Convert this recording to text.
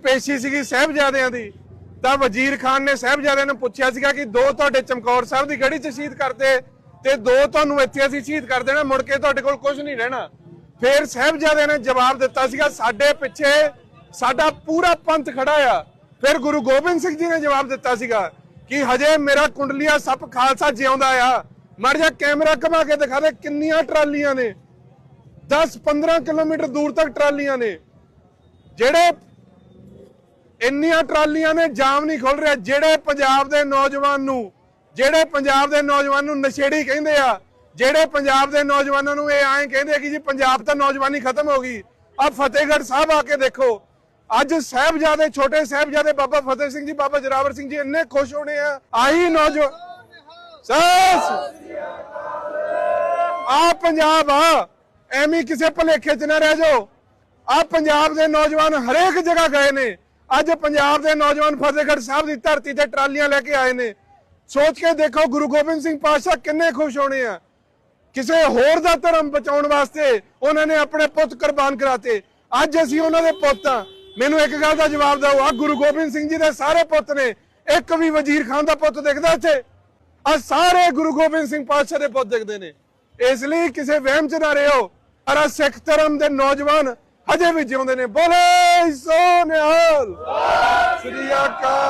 ਪੇਸ਼ੀ ਸੀਗੀ ਸਾਹਿਬਜ਼ਾਦਿਆਂ ਦੀ, ਤਾਂ ਵਜ਼ੀਰ ਖਾਨ ਨੇ ਸਾਹਿਬਜ਼ਾਦਿਆਂ ਨੂੰ ਪੁੱਛਿਆ ਸੀਗਾ ਕਿ ਦੋ ਤੁਹਾਡੇ ਚਮਕੌਰ ਸਾਹਿਬ ਦੀ ਗੜੀ 'ਚ ਸ਼ਹੀਦ ਕਰਦੇ, ਤੇ ਦੋ ਤੁਹਾਨੂੰ ਇੱਥੇ ਅਸੀਂ ਸ਼ਹੀਦ ਕਰ ਦੇਣਾ, ਮੁੜ ਕੇ ਤੁਹਾਡੇ ਕੋਲ ਕੁਝ ਨਹੀਂ ਰਹਿਣਾ। ਫਿਰ ਸਾਹਿਬਜ਼ਾਦਿਆਂ ਨੇ ਜਵਾਬ ਦਿੱਤਾ ਸੀਗਾ, ਸਾਡੇ ਪਿੱਛੇ ਸਾਡਾ ਪੂਰਾ ਪੰਥ ਖੜਾ ਆ। ਫਿਰ ਗੁਰੂ ਗੋਬਿੰਦ ਸਿੰਘ ਜੀ ਨੇ ਜਵਾਬ ਦਿੱਤਾ ਸੀਗਾ ਕਿ ਹਜੇ ਮੇਰਾ ਕੁੰਡਲੀਆ ਸੱਪ ਖਾਲਸਾ ਜਿਉਂਦਾ ਆ। ਮਰ ਜਾ ਕੈਮਰਾ ਘੁਮਾ ਕੇ ਦਿਖਾ ਦੇ ਕਿੰਨੀਆਂ ਟਰਾਲੀਆਂ ਨੇ। 10 15 ਕਿਲੋਮੀਟਰ ਦੂਰ ਤੱਕ ਟਰਾਲੀਆਂ ਨੇ। ਜਿਹੜੇ ਇੰਨੀਆਂ ਟਰਾਲੀਆਂ ਨੇ, ਜਾਮ ਨਹੀਂ ਖੁੱਲ ਰਿਹਾ। ਜਿਹੜੇ ਪੰਜਾਬ ਦੇ ਨੌਜਵਾਨ ਨੂੰ, ਜਿਹੜੇ ਪੰਜਾਬ ਦੇ ਨੌਜਵਾਨ ਨੂੰ ਨਸ਼ੇੜੀ ਕਹਿੰਦੇ ਆ, ਜਿਹੜੇ ਪੰਜਾਬ ਦੇ ਨੌਜਵਾਨਾਂ ਨੂੰ ਇਹ ਐਂ ਕਹਿੰਦੇ ਕਿ ਜੀ ਪੰਜਾਬ ਤਾਂ ਨੌਜਵਾਨੀ ਖਤਮ ਹੋ ਗਈ। ਆ ਫਤਿਹਗੜ੍ਹ ਸਾਹਿਬ ਆ ਕੇ ਦੇਖੋ। ਅੱਜ ਸਾਹਿਬਜ਼ਾਦੇ, ਛੋਟੇ ਸਾਹਿਬਜ਼ਾਦੇ ਬਾਬਾ ਫਤਿਹ ਸਿੰਘ ਜੀ, ਬਾਬਾ ਜਰਾਵਰ ਸਿੰਘ ਜੀ ਇੰਨੇ ਖੁਸ਼ ਹੋਣੇ ਆ। ਆਹੀ ਨੌਜਵਾਨ ਸਸ! ਆ ਪੰਜਾਬ ਆ। ਐਵੇਂ ਕਿਸੇ ਭਲੇਖੇ 'ਚ ਨਾ ਰਹਿ ਜਾਓ। ਆ ਪੰਜਾਬ ਦੇ ਨੌਜਵਾਨ ਹਰੇਕ ਜਗ੍ਹਾ ਗਏ ਨੇ। ਅੱਜ ਪੰਜਾਬ ਦੇ ਨੌਜਵਾਨ ਫਤਿਹਗੜ੍ਹ ਸਾਹਿਬ ਦੀ ਧਰਤੀ ਤੇ ਟਰਾਲੀਆਂ ਲੈ ਕੇ ਆਏ ਨੇ। ਸੋਚ ਕੇ ਦੇਖੋ, ਗੁਰੂ ਗੋਬਿੰਦ ਸਿੰਘ ਪਾਤਸ਼ਾਹ ਕਿੰਨੇ ਖੁਸ਼ ਹੋਣੇ ਆ। ਕਿਸੇ ਹੋਰ ਦਾ ਧਰਮ ਬਚਾਉਣ ਵਾਸਤੇ ਉਹਨਾਂ ਨੇ ਆਪਣੇ ਪੁੱਤ ਕੁਰਬਾਨ ਕਰਾਤੇ। ਅੱਜ ਅਸੀਂ ਉਹਨਾਂ ਦੇ ਪੁੱਤ ਆ। ਮੈਨੂੰ ਇੱਕ ਗੱਲ ਦਾ ਜਵਾਬ ਦਿਓ। ਆ ਗੁਰੂ ਗੋਬਿੰਦ ਸਿੰਘ ਜੀ ਦੇ ਸਾਰੇ ਪੁੱਤ ਨੇ। ਇੱਕ ਵੀ ਵਜ਼ੀਰ ਖਾਨ ਦਾ ਪੁੱਤ ਦਿਖਦਾ ਇੱਥੇ। ਆ ਸਾਰੇ ਗੁਰੂ ਗੋਬਿੰਦ ਸਿੰਘ ਪਾਤਸ਼ਾਹ ਦੇ ਪੁੱਤ ਦਿਖਦੇ ਨੇ। ਇਸ ਲਈ ਕਿਸੇ ਵਹਿਮ ਚ ਨਾ ਰਹੋ ਪਰ ਆਹ ਸਿੱਖ ਧਰਮ ਦੇ ਨੌਜਵਾਨ ਹਜੇ ਵੀ ਜਿਉਂਦੇ ਨੇ। ਬੋਲੇ God.